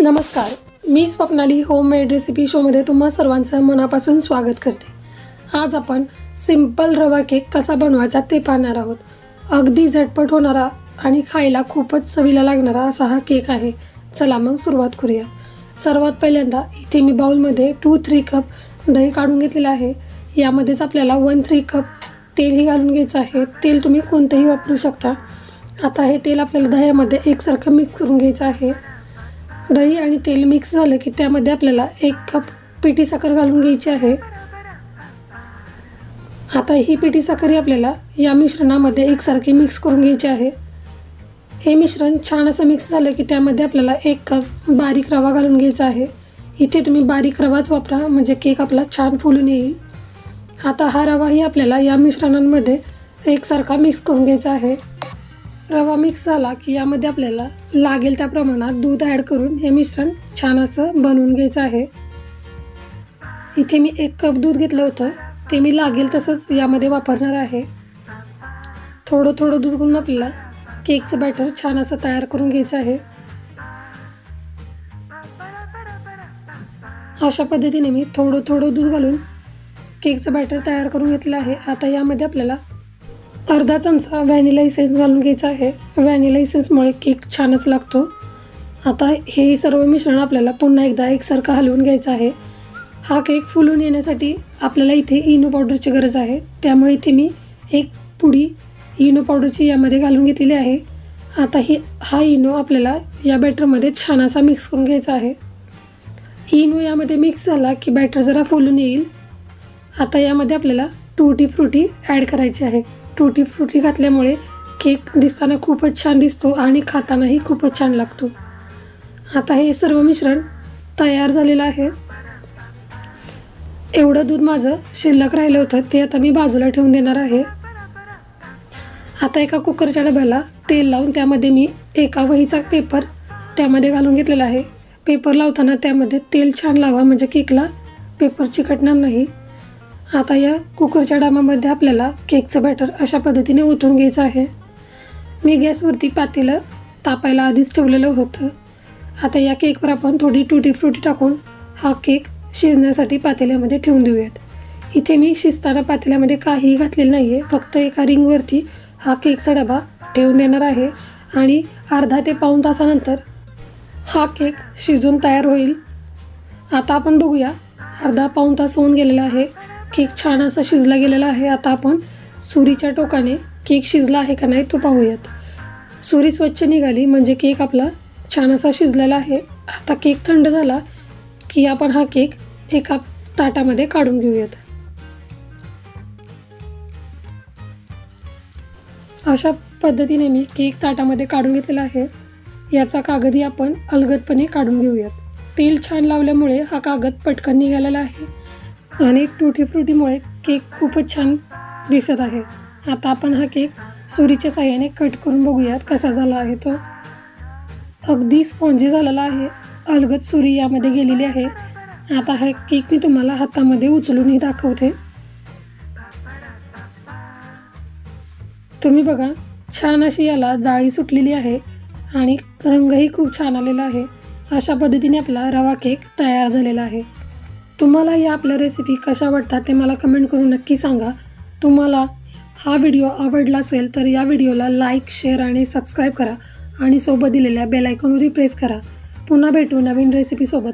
नमस्कार मी Swapnali homemade recipe शोमध्ये तुम्हा सर्वांचं मनापासून स्वागत करते. आज आपण सिंपल रवा केक कसा बनवायचा ते पाहणार आहोत. अगदी झटपट होणारा आणि खायला खूपच चवीला लागणारा असा हा केक आहे. चला मग सुरुवात करूया. सर्वात पहिल्यांदा इथे मी बाउलमध्ये टू थ्री कप दही काढून घेतलेलं आहे. यामध्येच आपल्याला वन थ्री कप तेलही घालून घ्यायचं आहे. तेल तुम्ही कोणतंही वापरू शकता. आता हे तेल आपल्याला दह्यामध्ये एकसारखं मिक्स करून घ्यायचं आहे. दही आणि तेल मिक्स झालं की त्यामध्ये आपल्याला एक कप पिठी साखर घालून घ्यायची आहे. आता ही पिठी साखर ही आपल्याला या मिश्रणामध्ये एकसारखी मिक्स करून घ्यायची आहे. हे मिश्रण छान असं मिक्स झालं की त्यामध्ये आपल्याला एक कप बारीक रवा घालून घ्यायचा आहे. इथे तुम्ही बारीक रवाच वापरा म्हणजे केक आपला छान फुलून येईल. आता हा रवाही आपल्याला या मिश्रणांमध्ये एकसारखा मिक्स करून घ्यायचा आहे. रवा मिक्स झाला की यामध्ये आपल्याला लागेल त्या प्रमाणात दूध ॲड करून हे मिश्रण छान असं बनवून घ्यायचं आहे. इथे मी एक कप दूध घेतलं होतं. ते मी लागेल तसंच यामध्ये वापरणार आहे. थोडं थोडं दूध घेऊन आपल्याला केकचं बॅटर छान असं तयार करून घ्यायचं आहे. अशा पद्धतीने मी थोडं थोडं दूध घालून केकचं बॅटर तयार करून घेतलं आहे. आता यामध्ये आपल्याला अर्धा चमचा व्हॅनिला इसेन्स घालून घ्यायचा आहे. व्हॅनिला इसेन्समुळे केक छानच लागतो. आता हे सर्व मिश्रण आपल्याला पुन्हा एकदा एकसारखं हलवून घ्यायचं आहे. हा केक फुलून येण्यासाठी आपल्याला इथे इनो पावडरची गरज आहे. त्यामुळे इथे मी एक पुडी इनो पावडरची यामध्ये घालून घेतलेली आहे. आता ही हा इनो आपल्याला या बॅटरमध्ये छान असा मिक्स करून घ्यायचा आहे. इनो यामध्ये मिक्स झाला की बॅटर जरा फुलून येईल. आता यामध्ये आपल्याला टूटी फ्रुटी ॲड करायची आहे. टूटी फ्रुटी घातल्यामुळे केक दिसताना खूपच छान दिसतो आणि खातानाही खूपच छान लागतो. आता हे सर्व मिश्रण तयार झालेलं आहे. एवढं दूध माझं शिल्लक राहिलं होतं ते आता मी बाजूला ठेवून देणार आहे. आता एका कुकरच्या डब्याला तेल लावून त्यामध्ये मी एका वहीचा पेपर त्यामध्ये घालून घेतलेला आहे. पेपर लावताना त्यामध्ये तेल छान लावा म्हणजे केकला पेपर चिकटणार नाही. आता या कुकरच्या डामामध्ये आपल्याला केकचं बॅटर अशा पद्धतीने ओतून घ्यायचं आहे. मी गॅसवरती पातेलं तापायला आधीच ठेवलेलं होतं. आता या केकवर आपण थोडी टुटी फ्रुटी टाकून हा केक शिजण्यासाठी पातेल्यामध्ये ठेवून देऊयात. इथे मी शिजताना पातेल्यामध्ये काहीही घातलेलं नाही आहे फक्त एका रिंगवरती हा केकचा डबा ठेवून देणार आहे आणि अर्धा ते पाऊण तासानंतर हा केक शिजून तयार होईल. आता आपण बघूया अर्धा पाऊण तास होऊन गेलेला आहे. केक छान असा शिजला गेलेला आहे. आता आपण सुरीच्या टोकाने केक शिजला आहे का नाही तो पाहूयात. सुरी स्वच्छ निघाली म्हणजे केक आपला छान असा शिजलेला आहे. आता केक थंड झाला की आपण हा केक एका ताटामध्ये काढून घेऊयात. अशा पद्धतीने मी केक ताटामध्ये काढून घेतलेला आहे. याचा कागदही आपण अलगदपणे काढून घेऊयात. तेल छान लावल्यामुळे हा कागद पटकन निघालेला आहे. आणि टुटी फ्रुटीमुळे केक खूपच छान दिसत आहे. आता आपण हा केक सुरीच्या साह्याने कट करून बघूयात कसा झाला आहे तो. अगदी स्पॉन्जी झालेला आहे. अलगद सुरी यामध्ये गेलेली आहे. आता हा केक मी तुम्हाला हातामध्ये उचलूनही दाखवते. तुम्ही बघा छान अशी याला जाळी सुटलेली आहे आणि रंगही खूप छान आलेला आहे. अशा पद्धतीने आपला रवा केक तयार झालेला आहे. तुम्हाला या आपल्या रेसिपी कशा वाटतात ते मला कमेंट करून नक्की सांगा. तुम्हाला हा व्हिडिओ आवडला असेल तर या व्हिडिओला लाईक शेअर आणि सबस्क्राईब करा. आणि सोबत दिलेल्या बेलायकॉनवरही प्रेस करा. पुन्हा भेटू नवीन रेसिपीसोबत